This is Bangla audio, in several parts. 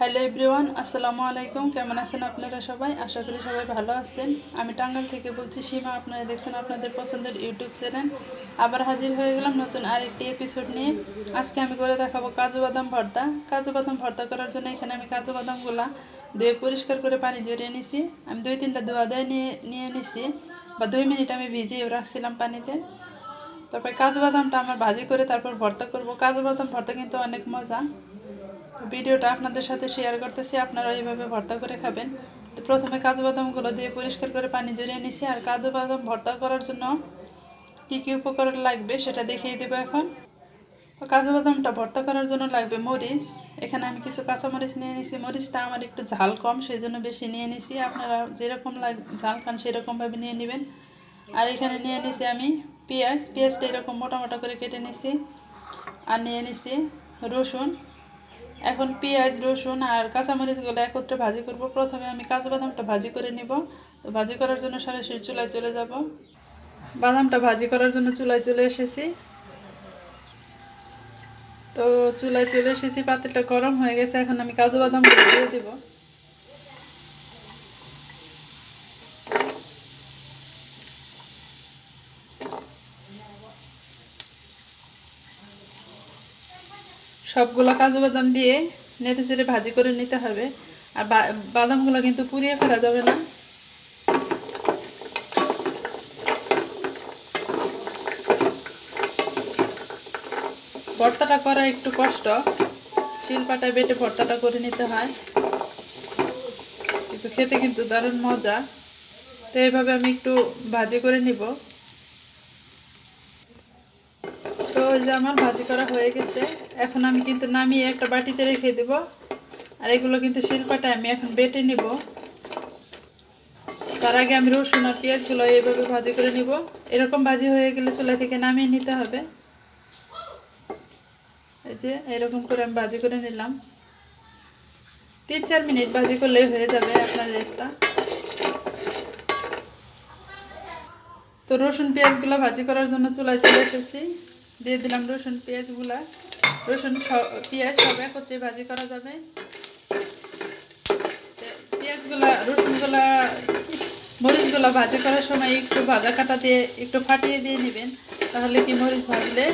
হ্যালো এভরিওয়ান, আসসালামু আলাইকুম। কেমন আছেন আপনারা সবাই? আশা করি সবাই ভালো আছেন। আমি টাঙ্গাল থেকে বলছি, সীমা, আপনারা দেখছেন আপনাদের পছন্দের ইউটিউব চ্যানেল। আবার হাজির হয়ে গেলাম নতুন আরেকটি এপিসোড নিয়ে। আজকে আমি করে দেখাবো কাজু বাদাম ভর্তা। কাজু বাদাম ভর্তা করার জন্য এখানে আমি কাজু বাদামগুলা ধুয়ে পরিষ্কার করে পানি জড়িয়ে নিছি। আমি দুই তিনটা ধোয়া দেয় নিয়ে নিয়ে নিছি বা দুই মিনিট আমি ভিজিয়ে রাখছিলাম পানিতে। তারপরে কাজু বাদামটা আমার ভাজি করে তারপর ভর্তা করব। কাজু বাদাম ভর্তা কিন্তু অনেক মজা। ভিডিওটা আপনাদের সাথে শেয়ার করতেছি, আপনারা এইভাবে ভর্তা করে খাবেন। তো প্রথমে কাজু বাদামগুলো দিয়ে পরিষ্কার করে পানি জড়িয়ে নিছি, আর কাজু বাদাম ভর্তা করার জন্য কী কী উপকরণ লাগবে সেটা দেখিয়ে দেবো এখন। তো কাজু বাদামটা ভর্তা করার জন্য লাগবে মরিচ। এখানে আমি কিছু কাঁচা মরিচ নিয়ে নিছি, মরিচটা আমার একটু ঝাল কম সেই জন্য বেশি নিয়ে নিছি। আপনারা যেরকম লাগ, ঝাল খান সেরকমভাবে নিয়ে নেবেন। আর এখানে নিয়ে নিছি আমি পেঁয়াজ। পেঁয়াজটা এরকম মোটা মোটা করে কেটে নিছি। আর নিয়ে নিছি রসুন। এখন পেঁয়াজ, রসুন আর কাঁচামরিচগুলো একত্রে ভাজি করব। প্রথমে আমি কাজু বাদামটা ভাজি করে নিব। তো ভাজি করার জন্য সরাসরি চুলায় চলে যাব। বাদামটা ভাজি করার জন্য চুলায় চলে এসেছি। তো চুলায় চলে এসেছি, পাতিলটা গরম হয়ে গেছে। এখন আমি কাজু বাদামগুলো দিয়ে দেব। সবগুলো কাজু বাদাম দিয়ে নেড়ে চেড়ে ভাজি করে নিতে হবে। আর বাদামগুলো কিন্তু পুড়িয়ে ফেলা যাবে না। ভর্তাটা করা একটু কষ্ট। শিলপাটায় বেটে ভর্তাটা করে নিতে হয়। কিন্তু খেতে কিন্তু দারুণ মজা। তো এইভাবে আমি একটু ভাজি করে নিব তো ওই যে আমার ভাজি করা হয়ে গেছে। এখন আমি কিন্তু নামিয়ে একটা বাটিতে রেখে দেব। আর এগুলো কিন্তু শিল্পাটা আমি এখন বেটে নিব। তার আগে আমি রসুন আর পেঁয়াজগুলো এইভাবে ভাজি করে নিব। এরকম ভাজি হয়ে গেলে চুলা থেকে নামিয়ে নিতে হবে। এই যে এরকম করে আমি ভাজি করে নিলাম। তিন চার মিনিট ভাজি করলেই হয়ে যাবে আপনার একটা তো রসুন, পেঁয়াজগুলো ভাজি করার জন্য চুলায় চলে এসেছি। দিয়ে দিলাম রসুন, পেঁয়াজগুলা। রসুন পেঁয়াজ সব একত্রে ভাজি করা যাবে। পেঁয়াজগুলা, রসুনগুলা, মরিচগুলো ভাজি করার সময় একটু ভাজা কাটা দিয়ে একটু ফাটিয়ে দিয়ে নেবেন। তাহলে কি মরিচ ভাজলে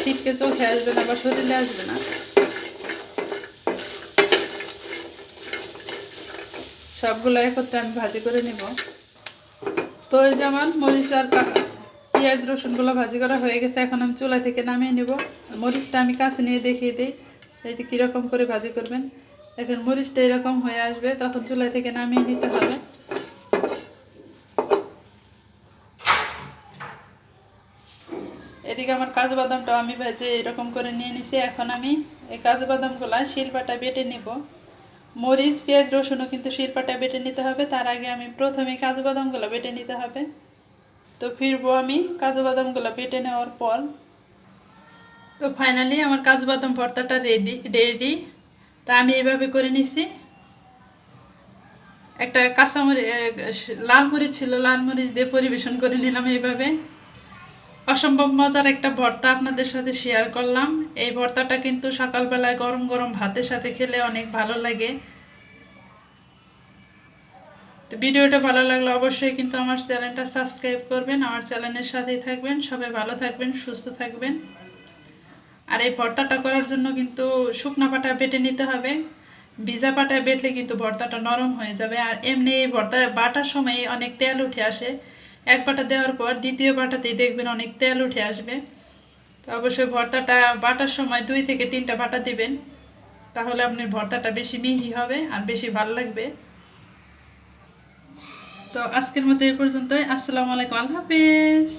ছিটকে চোখে আসবে না বা শরীরে আসবে না। সবগুলো একত্রে আমি ভাজি করে নিব। তো যেমন মরিচ আর পেঁয়াজ রসুনগুলো ভাজি করা হয়ে গেছে, এখন আমি চুলা থেকে নামিয়ে নেব। মরিচটা আমি কাছে নিয়ে দেখিয়ে দিই, এই যে কীরকম করে ভাজি করবেন। এখন মরিচটা এরকম হয়ে আসবে, তখন চুলা থেকে নামিয়ে নিতে হবে। এদিকে আমার কাজু বাদামটাও আমি ভেজে এরকম করে নিয়ে নিছি, এখন আমি এই কাজু বাদামগুলো শিলপাটা বেটে নেব। মরিচ, পেঁয়াজ, রসুনও কিন্তু শিলপাটা বেটে নিতে হবে, তার আগে আমি প্রথমে কাজু বাদামগুলো বেটে নিতে হবে। তো ফিরবো আমি কাজু বাদামগুলো বেটে নেওয়ার পর। তো ফাইনালি আমার কাজু বাদাম ভর্তাটা রেডি রেডি তা আমি এইভাবে করে নিছি। একটা কাঁচামরিচ লাল মরিচ ছিল, লাল মরিচ দিয়ে পরিবেশন করে নিলাম এইভাবে অসম্ভব মজার একটা ভর্তা আপনাদের সাথে শেয়ার করলাম। এই ভর্তাটা কিন্তু সকালবেলায় গরম গরম ভাতের সাথে খেলে অনেক ভালো লাগে। তো ভিডিওটা ভালো লাগলে অবশ্যই কিন্তু আমার চ্যানেলটা সাবস্ক্রাইব করবেন, আমার চ্যানেলের সাথেই থাকবেন। সবাই ভালো থাকবেন, সুস্থ থাকবেন। আর এই ভর্তাটা করার জন্য কিন্তু শুকনা পাটা বেটে নিতে হবে। ভিজা পাটায় বেটলে কিন্তু ভর্তাটা নরম হয়ে যাবে। আর এমনি এই ভর্তা বাটার সময় অনেক তেল উঠে আসে। এক বাটা দেওয়ার পর দ্বিতীয় বাটাতেই দেখবেন অনেক তেল উঠে আসবে। তো অবশ্যই ভর্তাটা বাটার সময় দুই থেকে তিনটা বাটা দিবেন। তাহলে আপনার ভর্তাটা বেশি মিহি হবে আর বেশি ভালো লাগবে। তো আজকের মতো এই পর্যন্তই। আসসালামু আলাইকুম। আল্লাহ হাফিজ।